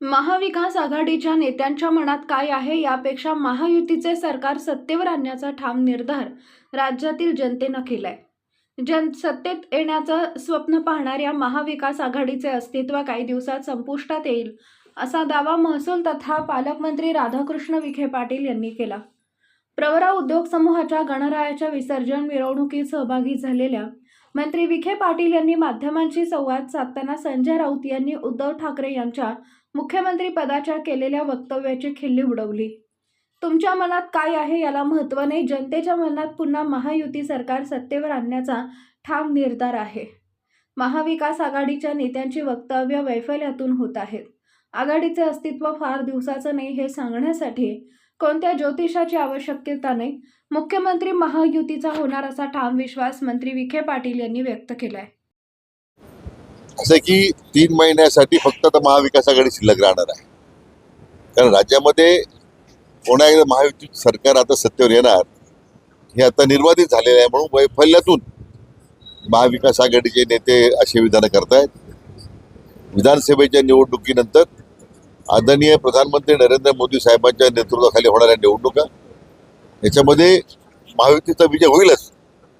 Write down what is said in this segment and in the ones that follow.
महाविकास आघाडीच्या नेत्यांच्या मनात काय आहे यापेक्षा महायुतीचे सरकार सत्तेवर आणण्याचा ठाम निर्धार राज्यातील जनतेनं केलाय. जन सत्तेत येण्याचं स्वप्न पाहणाऱ्या महाविकास आघाडीचे अस्तित्व काही दिवसात संपुष्टात येईल असा दावा महसूल तथा पालकमंत्री राधाकृष्ण विखे पाटील यांनी केला. प्रवरा उद्योग समूहाच्या गणरायाच्या विसर्जन मिरवणुकीत सहभागी झालेल्या मंत्री विखे पाटील यांनी माध्यमांशी संवाद साधताना संजय राऊत यांनी उद्धव ठाकरे यांच्या मुख्यमंत्री पदाच्या केलेल्या वक्तव्याची खिल्ली उडवली. तुमच्या मनात काय आहे याला महत्त्व नाही. जनतेच्या मनात पुन्हा महायुती सरकार सत्तेवर आणण्याचा ठाम निर्धार आहे. महाविकास आघाडीच्या नेत्यांची वक्तव्य वैफल्यातून होत आहेत. आघाडीचे अस्तित्व फार दिवसाचं नाही हे सांगण्यासाठी कोणत्या ज्योतिषाची आवश्यकता नाही. मुख्यमंत्री महायुतीचा होणार असा ठाम विश्वास मंत्री विखे पाटील यांनी व्यक्त केला आहे असं की तीन महिन्यासाठी फक्त आता महाविकास आघाडी शिल्लक राहणार आहे. कारण राज्यामध्ये पुन्हा एकदा महायुती सरकार आता सत्तेवर येणार हे आता निर्वाधित झालेलं आहे म्हणून वैफल्यातून महाविकास आघाडीचे नेते असे विधानं करतायत विधानसभेच्या निवडणुकीनंतर आदरणीय प्रधानमंत्री नरेंद्र मोदी साहेबांच्या नेतृत्वाखाली होणाऱ्या निवडणुका याच्यामध्ये महायुतीचा विजय होईलच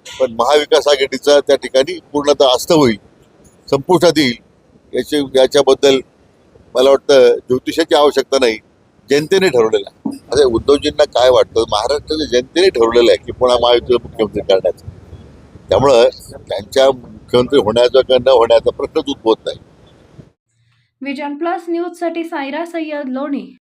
पण महाविकास आघाडीचा त्या ठिकाणी पूर्णतः अस्त होईल. संपुष्टात येईल. याची याच्याबद्दल मला वाटतं ज्योतिषाची आवश्यकता नाही. जनतेने ठरवलेलं आहे. आता उद्धवजींना काय वाटतं? महाराष्ट्राच्या जनतेने ठरवलेलं आहे की पुन्हा महायुतीला मुख्यमंत्री करण्याचं. त्यामुळं त्यांच्या मुख्यमंत्री होण्याचा किंवा न होण्याचा प्रश्नच उद्भवत नाही. विजन प्लस न्यूजसाठी सायरा सय्यद लोणी.